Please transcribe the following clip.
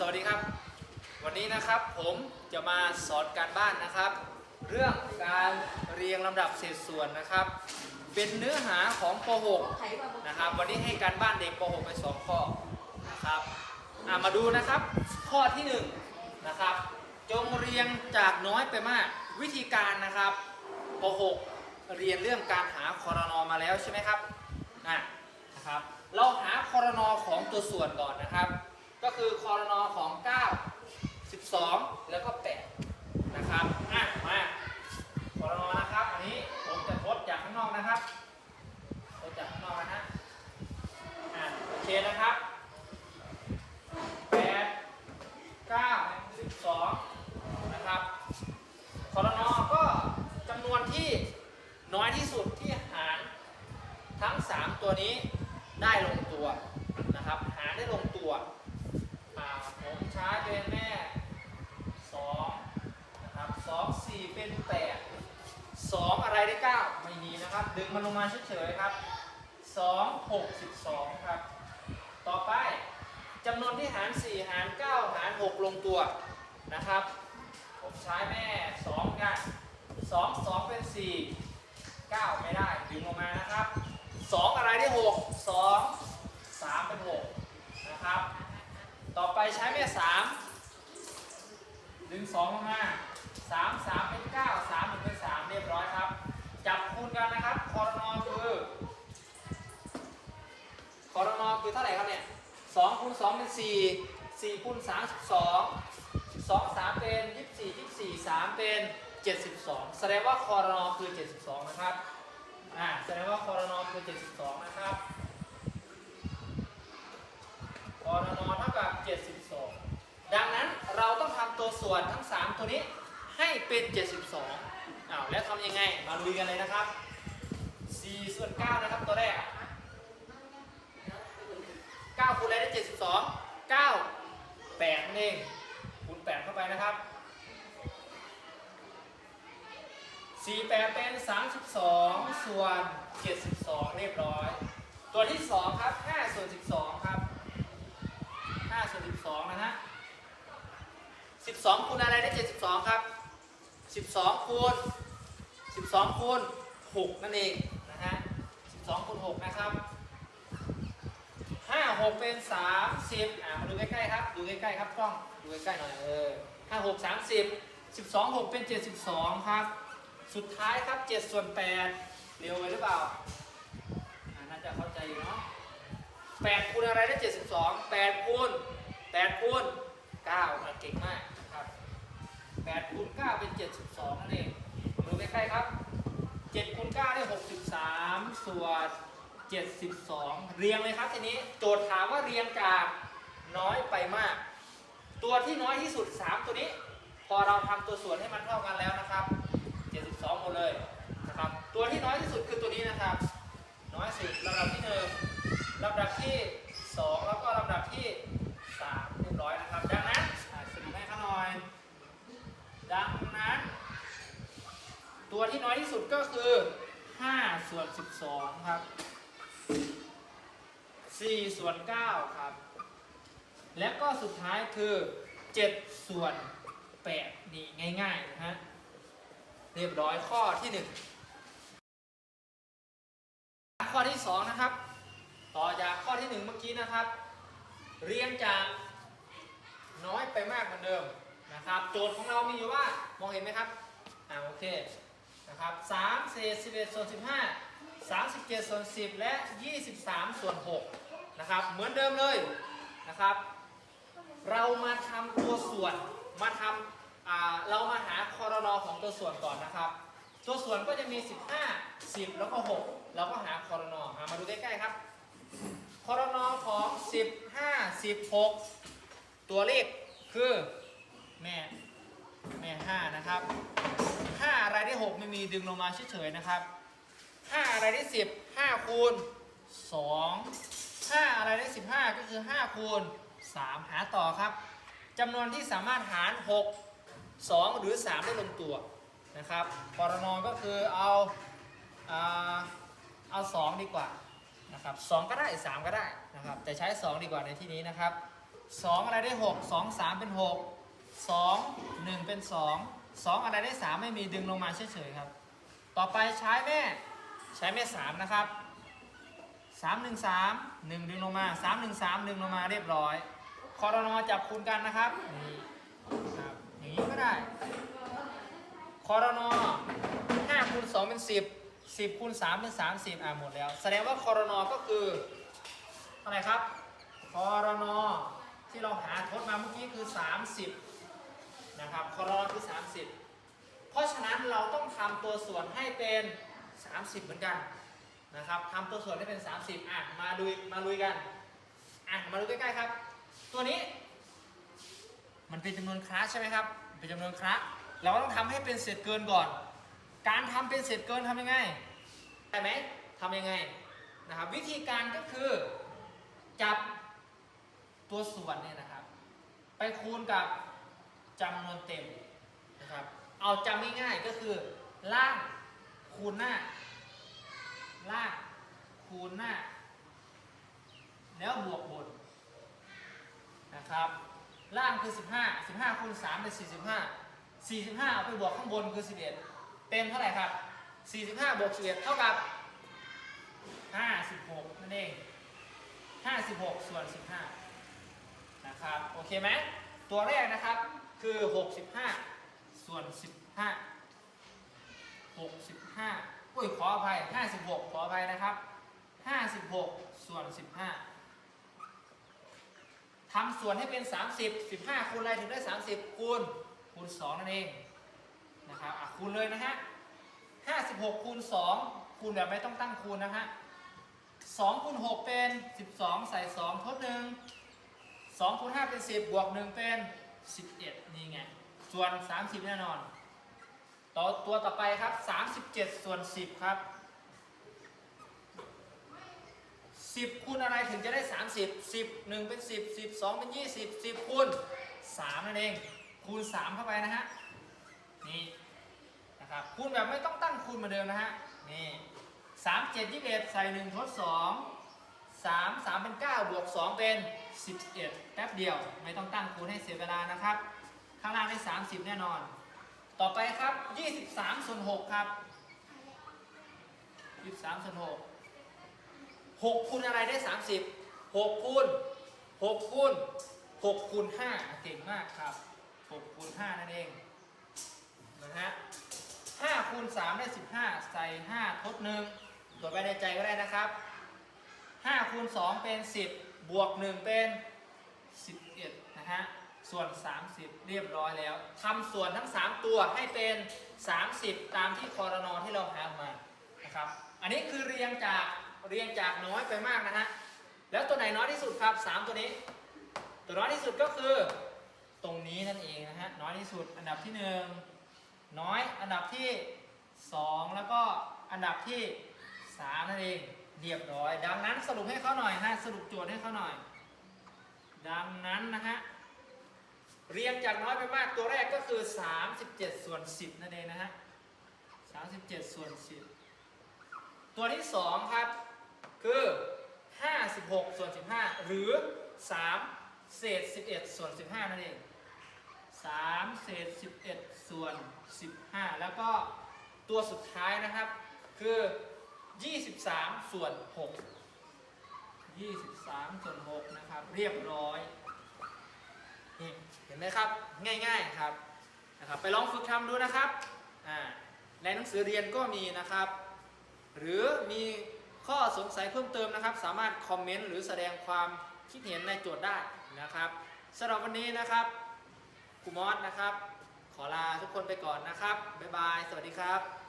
สวัสดีครับ วันนี้นะครับผมจะมาสอนการบ้านนะครับ เรื่องการเรียงลำดับเศษส่วนนะครับ เป็นเนื้อหาของป .6 นะครับ วันนี้ให้การบ้านเด็กป .6 ไปสองข้อนะครับมาดูนะครับ ข้อที่หนึ่งนะครับ จงเรียงจากน้อยไปมากวิธีการนะครับป .6 เรียนเรื่องการหาคอรนอมาแล้วใช่ไหมครับอะนะครับ เราหาคอรนอของตัวส่วนก่อนนะครับ ก็คือคอรนอของ 9 12 แล้วก็ 8 นะครับอะมาคอรนอนะครับ อันนี้ผมจะทดจากข้างนอกนะครับทดจากข้างนอกนะฮะอะโอเคนะครับ 8 9 12 นะครับคอรนอก็จำนวนที่น้อยที่สุดที่หารทั้ง 3 ตัวนี้ได้ลงตัวนะครับ หาได้ลงตัว ใช้เป็นแม่2นะครับ2 4เป็น8 2อะไรได้9ไม่มีนะครับ ดึงมันลงมาเฉยๆครับ2 6 12ครับ ต่อไปจำนวนที่หาร4หาร9หาร6ลงตัวนะครับ ผมใช้แม่2กัน2 2เป็น4 9ไม่ได้ ดึงลงมานะครับ2อะไรได้6 2 3เป็น6นะครับ ต่อไปใช้แม่สามดึงสองลงมาสามสามเป็นเก้าสามเป็นเป็นสามเรียบร้อยครับ จับคูณกันนะครับคอรนอคือคอรนอคือเท่าไหร่ครับเนี่ยสองคูณสองเป็นสี่สี่คูณสามสิบสองสิบสองสามเป็นยี่สิบสี่ยี่สิบสี่สามเป็นเจ็ดสิบสองแสดงว่าคอรนอคือเจ็ดสิบสองนะครับอ่าแสดงว่าคอรนอคือเจ็ดสิบสองนะครับ กรนเท่ากับ 72 ดังนั้นเราต้องทำตัวส่วนทั้ง 3 ตัวนี้ให้เป็น 72อ้าวแล้วทำยังไง มาลุยกันเลยนะครับ 4 ส่วน 9 นะครับตัวแรก 9คูณอะไรได้ 72 9 8นั่นเองคูณ8เข้าไปนะครับ4 8เป็น 32 ส่วน 72 เรียบร้อย ตัวที่ 2 ครับ5ส่วน 12 5ส่วน12นะฮะ12คูณอะไรได้72ครับ12คูณ12คูณ6นั่นเองนะฮะ12คูณ6นะครับ5 6เป็น30อ่ามาดูใกล้ๆครับ ดูใกล้ๆครับกล้อง ดูใกล้ๆหน่อยเออ5 6 30 12 6เป็น72ครับ สุดท้ายครับ7ส่วน8เร็วไปหรือเปล่า น่าจะเข้าใจอยู่เนาะ 8คูณอะไรได้72 8คูณ8คูณ9นะเก่งมากนะครับ8คูณ9เป็น 72นั่นเองดูใกล้ๆครับ7คูณ9ได้ 63 ส่วน 72 เรียงเลยครับทีนี้โจทย์ถามว่าเรียงจากน้อยไปมาก ตัวที่น้อยที่สุด 3 ตัวนี้ พอเราทำตัวส่วนให้มันเท่ากันแล้วนะครับ 72หมดเลยนะครับ ตัวที่น้อยที่สุดคือตัวนี้นะครับ น้อยสุดลำดับที่หนึ่ง ลำดับที่ 2 แล้วก็ลำดับที่ 3 เรียบร้อยนะครับ ดังนั้นสรุปให้ข้าหน่อย ดังนั้น ตัวที่น้อยที่สุดก็คือ5ส่วน12 ครับ4ส่วน9ครับ และก็สุดท้ายคือ 7 ส่วน8นี่ง่ายๆนะฮะ เรียบร้อยข้อที่ 1 ข้อที่ 2 นะครับ อจากข้อที่1เมื่อกี้นะครับ เรียงจากน้อยไปมากเหมือนเดิมนะครับ โจทย์ของเรามีอยู่ว่ามองเห็นไหมครับอ่าโอเคนะครับ3เศษ11ส่วน15 37ส่วน10และ23ส่วน6นะครับ เหมือนเดิมเลยนะครับ เรามาทำตัวส่วนมาทำอ่าเรามาหาคอรนอของตัวส่วนก่อนนะครับ ตัวส่วนก็จะมี 15 10 แล้วก็ 6 เราก็หาคอรนอมาดูใกล้ๆครับ คอรนอของ 15 16 ตัวเลขคือแม่แม่5นะครับ 5 อะไรได้6ไม่มีดึงลงมาเฉยๆนะครับ 5 อะไรได้10 5 คูณ 2 5 อะไรได้15 ก็คือ 5 คูณ 3 หาต่อครับจำนวนที่สามารถหาร 6 2 หรือ 3 ได้ลงตัวนะครับปรนก็คือเอาอ่าเอา 2 ดีกว่า นะครับ2ก็ได้ 3 ก็ได้นะครับ แต่ใช้ 2 ดีกว่าในที่นี้นะครับ 2 อะไรได้ 6 2 3 เป็น 6 2 1 เป็น 2 2 อะไรได้ 3 ไม่มีดึงลงมาเฉยๆครับ ต่อไปใช้แม่ใช้แม่ 3 นะครับ 3 1 3 1 ดึงลงมา 3 1 3 ดึงลงมาเรียบร้อยคอรนอจับคูณกันนะครับนี่ครับอย่างนี้ก็ได้คอรนอ5คูณ2เป็น 10 10คูณ3เป็น30อ่าหมดแล้ว แสดงว่าคอรนอก็คืออะไรครับคอรนอที่เราหาทดมาเมื่อกี้คือ 30นะครับคอรนอคือ 30 เพราะฉะนั้นเราต้องทำตัวส่วนให้เป็น 30 เหมือนกันนะครับทำตัวส่วนให้เป็น 30อะมาดูมาลุยกันอะมาดูใกล้ๆครับ ตัวนี้ มันเป็นจำนวนคลาสใช่ไหมครับ เป็นจำนวนคลาสเราก็ต้องทำให้เป็นเศษเกินก่อน การทำเป็นเศษเกินทำยังไงได้ไหมทำยังไงนะครับวิธีการก็คือจับตัวส่วนเนี่ยนะครับ ไปคูณกับจำนวนเต็มนะครับเอาจำง่ายๆก็คือล่างคูณหน้าล่างคูณหน้า แล้วบวกบนนะครับล่างคือ 15 15คูณ3เป็น45 45เอาไปบวกข้างบนคือ 11 เป็นเท่าไหร่ครับ 45บวก11เท่ากับ 56 นั่นเอง 56 ส่วน 15 นะครับ โอเคไหม ตัวแรกนะครับคือ 65 ส่วน 15 65 อุ้ยขออภัย 56 ขออภัยนะครับ 56 ส่วน 15ทำส่วนให้เป็น 30 15คูณอะไรถึงได้ 30 คูณคูณ 2 นั่นเอง นะครับอะคูณเลยนะฮะ56คูณ2คูณแบบไม่ต้องตั้งคูณนะฮะ2คูณ6เป็น12ใส่2ทดหนึ่ง2คูณ5เป็น10บวก1เป็น11นี่ไง ส่วน30แน่นอน ต่อตัวต่อไปครับ37ส่วน10ครับ10คูณอะไรถึงจะได้30 10 1เป็น10 10 2เป็น20 10คูณ3นั่นเอง คูณ3เข้าไปนะฮะ นี่นะครับคูณแบบไม่ต้องตั้งคูณเหมือนเดิมนะฮะนี่3 7 21ใส่1ทด2 3 3เป็น9บวก2เป็น11แป๊บเดียว ไม่ต้องตั้งคูณให้เสียเวลานะครับ ข้างล่างได้30แน่นอน ต่อไปครับ23ส่วน6ครับ23ส่วน6หกคูณอะไรได้30 6คูณ6คูณ6คูณ5เก่งมากครับ6คูณ5นั่นเอง นะฮะ5คูณ3ได้15ใส่5ทดหนึ่งตรวจไปในใจก็ได้นะครับ5คูณ2เป็น10บวก1เป็น11นะฮะส่วน 30 เรียบร้อยแล้วทำส่วนทั้ง 3 ตัวให้เป็น 30 ตามที่คอรนอที่เราหามานะครับ อันนี้คือเรียงจากเรียงจากน้อยไปมากนะฮะ แล้วตัวไหนน้อยที่สุดครับ 3 ตัวนี้ ตัวน้อยที่สุดก็คือ ตรงนี้นั่นเองนะฮะ น้อยที่สุดอันดับที่ 1 น้อยอันดับที่ 2 แล้วก็อันดับที่3นั่นเองเรียบร้อย ดังนั้นสรุปให้เขาหน่อยนะสรุปโจทย์ให้เขาหน่อย ดังนั้นนะฮะเรียงจากน้อยไปมากตัวแรกก็คือ 37 ส่วน 10 นั่นเองนะฮะ 37 ส่วน 10 ตัวที่ 2 ครับ คือ 56 ส่วน 15 หรือ 3 เศษ 11 ส่วน 15 นั่นเอง 3 เศษ 11 ส่วน 15 แล้วก็ตัวสุดท้ายนะครับคือ 23 ส่วน 6 23 ส่วน 6 นะครับ เรียบร้อยนี่เห็นไหมครับ ง่ายๆครับนะครับ ไปลองฝึกทำดูนะครับอ่าในหนังสือเรียนก็มีนะครับ หรือมีข้อสงสัยเพิ่มเติมนะครับ สามารถคอมเมนต์หรือแสดงความคิดเห็นในโจทย์ได้นะครับสำหรับวันนี้นะครับครูมอสนะครับ ขอลาทุกคนไปก่อนนะครับ บ๊ายบาย สวัสดีครับ